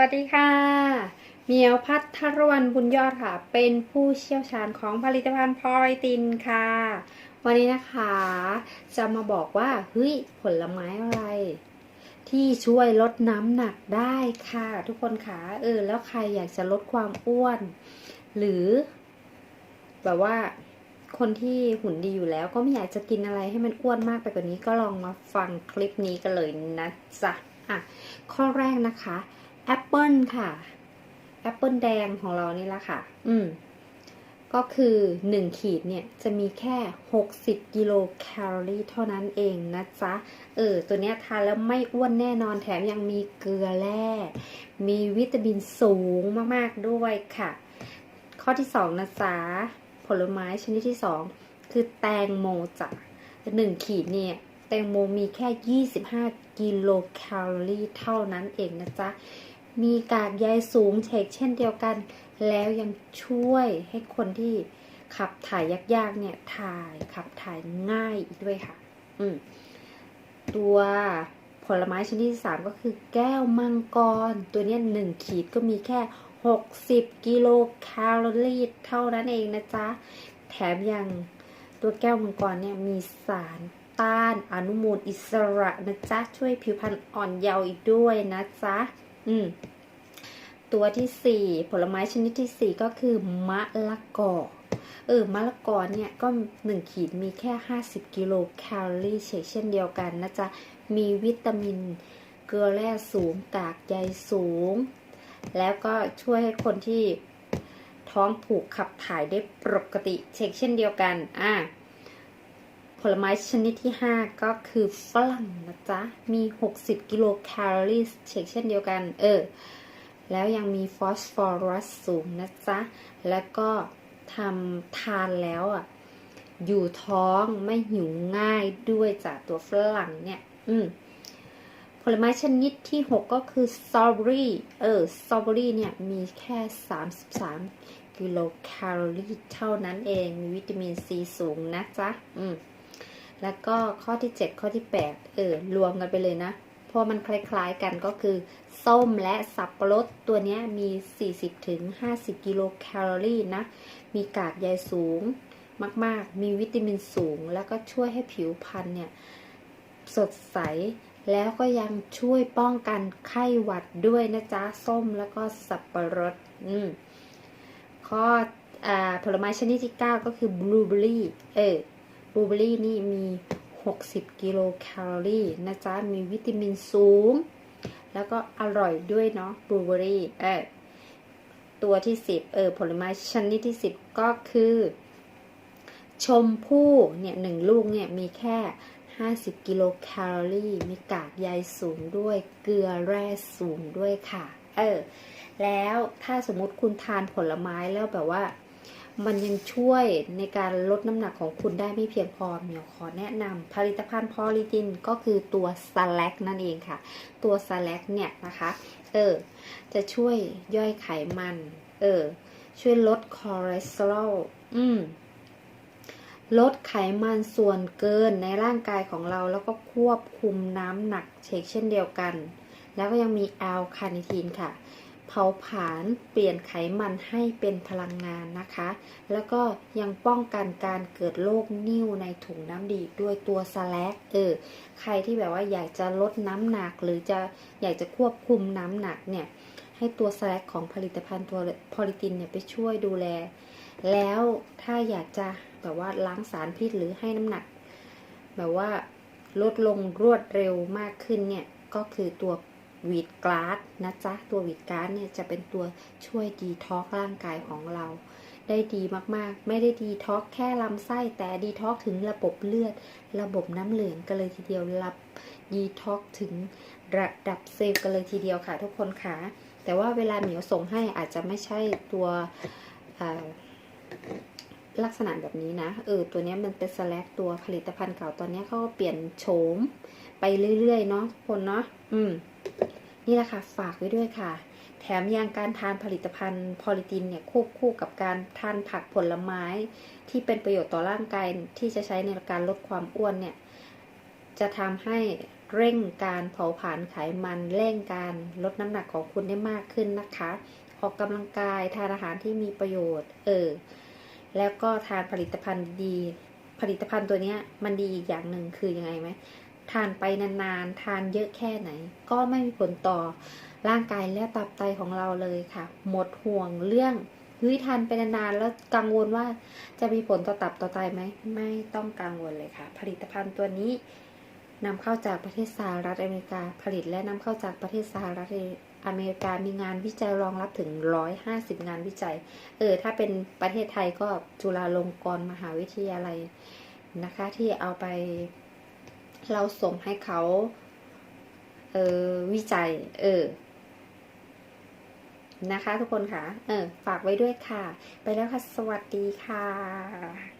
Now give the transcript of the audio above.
วัสดีค่ะ เมียวพัทรวันบุญยอดค่ะ เป็นผู้เชี่ยวชาญของผลิตภัณฑ์พอลิตินค่ะ วันนี้นะคะจะมาบอกว่าเฮ้ยผลไม้อะไร ที่ช่วยลดน้ำหนักได้ค่ะ ทุกคนค่ะเออแล้วใครอยากจะลดความอ้วน หรือ แบบว่าคนที่หุ่นดีอยู่แล้วก็ไม่อยากจะกินอะไรให้มันอ้วนมากไปกว่านี้ก็ลองมาฟังคลิปนี้กันเลยนะจ๊ะอะข้อแรกนะคะ แอปเปิลค่ะ แอปเปิลแดงของเรานี่แหละค่ะ อืม ก็คือหนึ่งขีดเนี่ยจะมีแค่หกสิบกิโลแคลอรี่เท่านั้นเองนะจ๊ะ เออ ตัวเนี้ยทานแล้วไม่อ้วนแน่นอนแถมยังมีเกลือแร่มีวิตามินสูงมากๆด้วยค่ะ ข้อที่สองนะจ๊ะ ผลไม้ชนิดที่สองคือแตงโมจ้ะหนึ่งขีดเนี่ย แตงโมมีแค่ 25 กิโลแคลอรี่เท่านั้นเองนะจ๊ะ มีกากใยสูงเชกเช่นเดียวกัน แล้วยังช่วยให้คนที่ขับถ่ายยากๆเนี่ยถ่ายขับถ่ายง่ายอีกด้วยค่ะ อืมตัวผลไม้ชนิดที่สามก็คือแก้วมังกร ตัวนี้หนึ่งขีดก็มีแค่ 60 กิโลแคลอรี่เท่านั้นเองนะจ๊ะ แถมยังตัวแก้วมังกรเนี่ยมีสารต้านอนุมูลอิสระนะจ๊ะ ช่วยผิวพรรณอ่อนเยาว์อีกด้วยนะจ๊ะ อืม ตัวที่สี่ผลไม้ชนิดที่สี่ก็คือมะละกอ เออ มะละกอเนี่ยก็หนึ่งขีดมีแค่ 50 กิโลแคลอรี่เช่นเดียวกันนะจ๊ะ มีวิตามินเกลือแร่สูง กากใยสูง แล้วก็ช่วยให้คนที่ท้องผูกขับถ่ายได้ปกติเช่นเช่นเดียวกัน อ่า ผลไม้ชนิดที่ 5 ก็คือฝรั่งนะจ๊ะ มี 60 กิโลแคลอรี่เช่นเช่นเดียวกัน เออ แล้วยังมีฟอสฟอรัสสูงนะจ๊ะ แล้วก็ทำทานแล้วอะ อยู่ท้องไม่หิวง่ายด้วยจากตัวฝรั่งเนี่ย อืมผลไม้ชนิดที่ 6 ก็คือสตรอเบอรี่ เออ สตรอเบอรี่เนี่ยมีแค่ 33 กิโลแคลอรี่เท่านั้นเอง มีวิตามินซีสูงนะจ๊ะ อืม แล้วก็ข้อที่ 7 ข้อที่ 8 เออ รวมกันไปเลยนะ ราะมันคล้ายๆกันก็คือ ส้มและสับปะรดตัวนี้มี 40-50 กิโลแคลอรี่นะ มีกากใยสูงมากๆ มีวิตามินสูง แล้วก็ช่วยให้ผิวพรรณเนี่ย สดใส แล้วก็ยังช่วยป้องกันไข้หวัดด้วยนะจ๊ะ ส้มแล้วก็สับปะรด อืม ข้อผลไม้ชนิดที่ 9 ก็คือบลูเบอรี่ เออบลูเบอรี่นี่มี 60 กิโลแคลอรี่นะจ๊ะ มีวิตามินสูง แล้วก็อร่อยด้วยเนาะบลูเบอรี่เออตัวที่ 10 เออ ผลไม้ชนิดที่ 10 ก็คือ ชมพู่เนี่ยหนึ่งลูกเนี่ยมีแค่ 50 กิโลแคลอรี่ มีกากใยสูงด้วย เกลือแร่สูงด้วยค่ะ เออ แล้วถ้าสมมติคุณทานผลไม้แล้วแบบว่า มันยังช่วยในการลดน้ำหนักของคุณได้ไม่เพียงพอเมียวขอแนะนำผลิตภัณฑ์พอลิตินก็คือตัวสแลกนั่นเองค่ะ ตัวสแลกเนี่ยนะคะ เออ จะช่วยย่อยไขมัน เออ ช่วยลดคอเลสเตอรอล อืมลดไขมันส่วนเกินในร่างกายของเราแล้วก็ควบคุมน้ำหนักเชกเช่นเดียวกัน แล้วก็ยังมีแอลคาเนทีนค่ะ เผาผลาญเปลี่ยนไขมันให้เป็นพลังงานนะคะ แล้วก็ยังป้องกันการเกิดโรคนิ่วในถุงน้ำดีด้วยตัวสแลกเออใครที่แบบว่าอยากจะลดน้ำหนักหรือจะอยากจะควบคุมน้ำหนักเนี่ยให้ตัวสแลกของผลิตภัณฑ์ตัวพอลิตินเนี่ยไปช่วยดูแล แล้วถ้าอยากจะแบบว่าล้างสารพิษหรือให้น้ำหนัก แบบว่าลดลงรวดเร็วมากขึ้นเนี่ยก็คือตัว วีดกลาสนะจ๊ะ ตัววีดกลาสเนี่ยจะเป็นตัวช่วยดีท็อกร่างกายของเรา ได้ดีมากๆ ไม่ได้ดีท็อกแค่ลำไส้แต่ดีท็อกถึงระบบเลือด ระบบน้ำเหลืองกันเลยทีเดียวรับดีท็อกถึงระดับเซลล์กันเลยทีเดียวค่ะ ทุกคนค่ะ แต่ว่าเวลาเหมียวส่งให้อาจจะไม่ใช่ตัวลักษณะแบบนี้นะ เออ ตัวเนี้ยมันเป็นสแลกตัวผลิตภัณฑ์เก่าตอนเนี้ยเขาก็เปลี่ยนโฉมไปเรื่อยๆ เนาะทุกคนเนาะ อืม นี่แหละค่ะฝากไว้ด้วยค่ะ แถมยังการทานผลิตภัณฑ์พอลิตินเนี่ยควบคู่กับการทานผักผลไม้ ที่เป็นประโยชน์ต่อร่างกายที่จะใช้ในการลดความอ้วนเนี่ย จะทำให้เร่งการเผาผลาญไขมันเร่งการลดน้ำหนักของคุณได้มากขึ้นนะคะ ออกกำลังกายทานอาหารที่มีประโยชน์ เออ แล้วก็ทานผลิตภัณฑ์ดี ผลิตภัณฑ์ตัวนี้มันดีอีกอย่างหนึ่งคือยังไงไหม ทานไปนานๆ ทานเยอะแค่ไหน ก็ไม่มีผลต่อร่างกายและตับไตของเราเลยค่ะ หมดห่วงเรื่องเฮ้ยทานไปนานๆแล้วกังวลว่าจะมีผลต่อตับต่อไตไหมไม่ต้องกังวลเลยค่ะ ผลิตภัณฑ์ตัวนี้นำเข้าจากประเทศสหรัฐอเมริกาผลิตและนำเข้าจากประเทศสหรัฐอเมริกามีงานวิจัยรองรับถึง 150 งานวิจัย เออ ถ้าเป็นประเทศไทยก็จุฬาลงกรณ์มหาวิทยาลัยนะคะ ที่เอาไป เราส่งให้เขาเออวิจัย เออ นะคะทุกคนค่ะ เออ ฝากไว้ด้วยค่ะ ไปแล้วค่ะ สวัสดีค่ะ